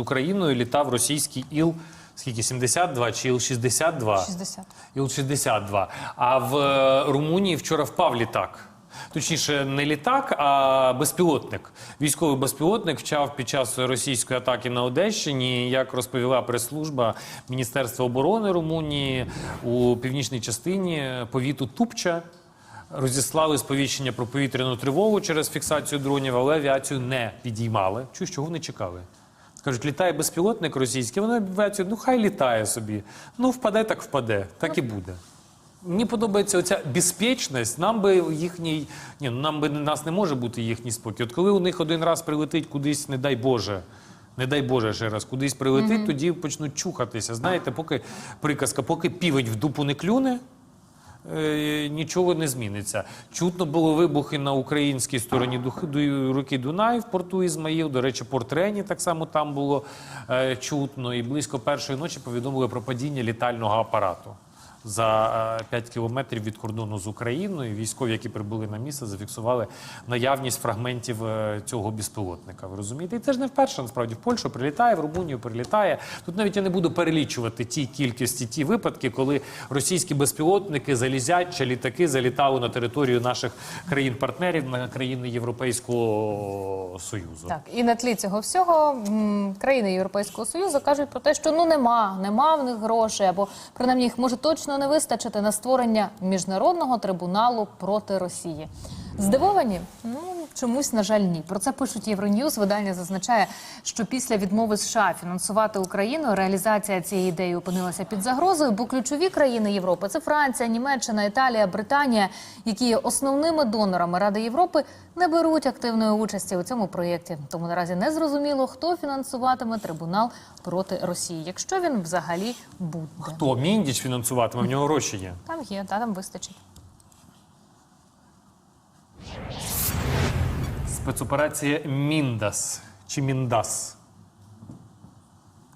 Україною літав російський іл. Скільки 72 чи Іл-62? 60. Іл-62. А в е, Румунії вчора впав літак. Точніше, не літак, а безпілотник. Військовий безпілотник вчав під час російської атаки на Одещині. Як розповіла прес-служба Міністерства оборони Румунії у північній частині повіту Тупча. Розіслали сповіщення про повітряну тривогу через фіксацію дронів, але авіацію не підіймали. Чуєш, чого вони чекали? Скажуть, літає безпілотник російський, вони авіацію, ну хай літає собі. Ну, впаде, так впаде, так і буде. Мені подобається оця безпечність. Нам би їхній, ні, ну нам би нас не може бути їхній спокій. От коли у них один раз прилетить кудись, не дай Боже. Не дай Боже ще раз кудись прилетить, тоді почнуть чухатися. Знаєте, поки приказка, поки півень в дупу не клюне, нічого не зміниться. Чутно були вибухи на українській стороні руки Дунай в порту Ізмаїл. До речі, порт Рені так само там було е, чутно. І близько першої ночі повідомили про падіння літального апарату. За е, 5 кілометрів від кордону з Україною військові, які прибули на місце, зафіксували наявність фрагментів е, цього безпілотника. Ви розумієте? І це ж не вперше насправді в Польщу прилітає, в Румунію прилітає. Тут навіть я не буду перелічувати ті кількості, ті випадки, коли російські безпілотники залізять чи літаки залітали на територію наших країн-партнерів, на країни Європейського Союзу. Так, і на тлі цього всього країни Європейського Союзу кажуть про те, що ну нема, нема в них грошей, або принаймні їх може точно не вистачити на створення міжнародного трибуналу проти Росії. Здивовані? Ну чомусь, на жаль, ні. Про це пишуть Євроньюз. Видання зазначає, що після відмови США фінансувати Україну реалізація цієї ідеї опинилася під загрозою, бо ключові країни Європи це Франція, Німеччина, Італія, Британія, які є основними донорами Ради Європи, не беруть активної участі у цьому проєкті. Тому наразі не зрозуміло, хто фінансуватиме трибунал проти Росії, якщо він взагалі буде. Хто Міндіч фінансуватиме? В нього гроші є. Там є, та там вистачить. Спецоперація Міндас чи Міндас.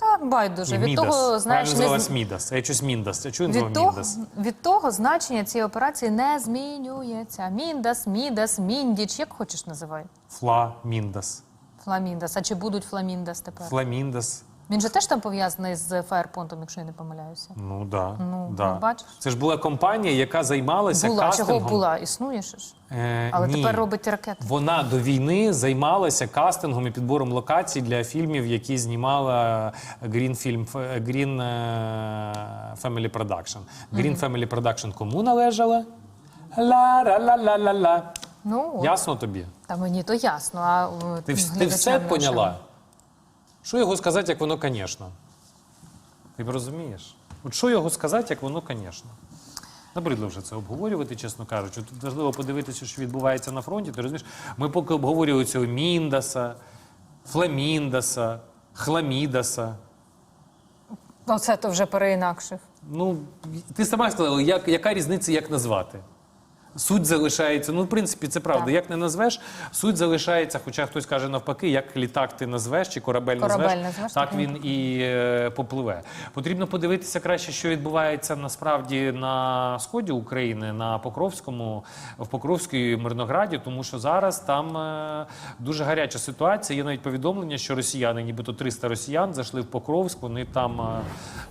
Та байдуже від Мідас. того, знаєш, Правильно не називалась Мідас. А я щось Міндас. Я чую від того, Міндас. від того значення цієї операції не змінюється. Міндас, Мідас, Міндіч, як хочеш називай. Фла Міндас. Фламіндас. А чи будуть Фламіндас тепер? Фламіндас. Він же теж там пов'язаний з Фаєрпонтом, якщо я не помиляюся. Ну да. Ну, да. бачиш. Це ж була компанія, яка займалася Була, кастингом. чого була? Існує ще ж. Е, Але ні. тепер робить ракети. Вона до війни займалася кастингом і підбором локацій для фільмів, які знімала Green Film Green е, Family Production. Green Family Production кому належала? Ла-ла-ла-ла-ла. Ну, от. Ясно тобі? та мені то ясно. А е, Ти, вс- ти глядачам все нашим? поняла? Що його сказати, як воно, звісно? Ти б розумієш? От що його сказати, як воно, звісно? Набридло вже це обговорювати, чесно кажучи. Тут важливо подивитися, що відбувається на фронті. Ти розумієш, ми поки обговорювали цього Міндаса, Фламіндаса, Хламідаса. Оце то вже переінакшив. Ну, ти сама сказала, як, яка різниця, як назвати? Суть залишається. Ну, в принципі, це правда. Так. Як не назвеш, суть залишається. Хоча хтось каже навпаки, як літак ти назвеш чи корабель, Корабель назвеш, назвеш, так він і е, попливе. Потрібно подивитися краще, що відбувається насправді на сході України, на Покровському, в Покровській Мирнограді, тому що зараз там е, дуже гаряча ситуація. Є навіть повідомлення, що росіяни, нібито 300 росіян, зайшли в Покровськ. Вони там е,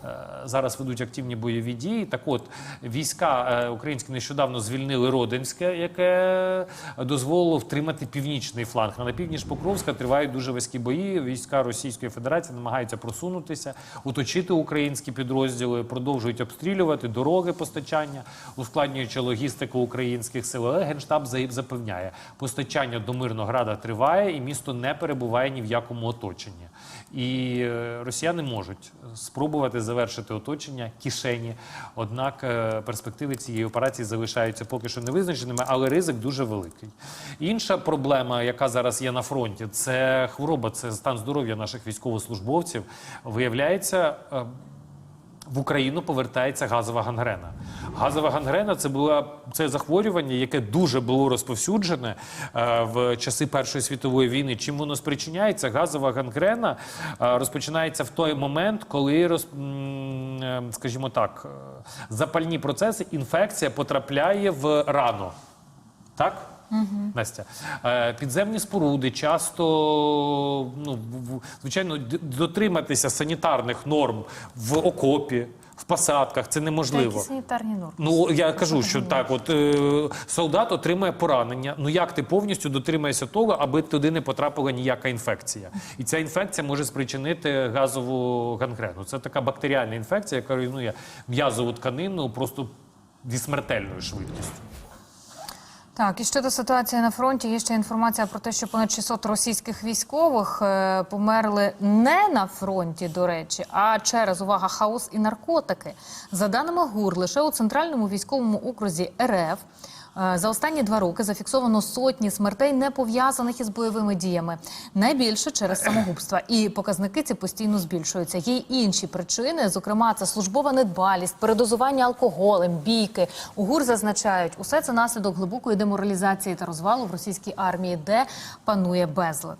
е, зараз ведуть активні бойові дії. Так от війська е, українські нещодавно звільнили Родинське, яке дозволило втримати північний фланг. На північ Покровська тривають дуже важкі бої. Війська Російської Федерації намагаються просунутися, оточити українські підрозділи, продовжують обстрілювати дороги постачання, ускладнюючи логістику українських сил. Але генштаб за- запевняє, постачання до Мирнограда триває, і місто не перебуває ні в якому оточенні. І е, росіяни можуть спробувати завершити оточення кишені. Однак е, перспективи цієї операції залишаються поки що невизначеними, але ризик дуже великий. Інша проблема, яка зараз є на фронті, це хвороба, це стан здоров'я наших військовослужбовців. Виявляється. В Україну повертається газова гангрена. Газова гангрена це було це захворювання, яке дуже було розповсюджене е, в часи Першої світової війни. Чим воно спричиняється? Газова гангрена е, розпочинається в той момент, коли роз, е, скажімо так, е, запальні процеси, інфекція потрапляє в рану. Так? Настя. Е, Підземні споруди часто, ну, звичайно, дотриматися санітарних норм в окопі, в посадках це неможливо. які санітарні норми? Ну я кажу, що так, от е, солдат отримує поранення. Ну як ти повністю дотримаєшся того, аби туди не потрапила ніяка інфекція? І ця інфекція може спричинити газову гангрену. Це така бактеріальна інфекція, яка руйнує м'язову тканину просто зі смертельною швидкістю. Так, і щодо ситуації на фронті, є ще інформація про те, що понад 600 російських військових е, померли не на фронті, до речі, а через увага, хаос і наркотики. За даними ГУР, лише у центральному військовому окрузі РФ. За останні два роки зафіксовано сотні смертей, не пов'язаних із бойовими діями. Найбільше через самогубства. І показники ці постійно збільшуються. Є інші причини, зокрема, це службова недбалість, передозування алкоголем, бійки. У ГУР зазначають, усе це наслідок глибокої деморалізації та розвалу в російській армії, де панує безлад.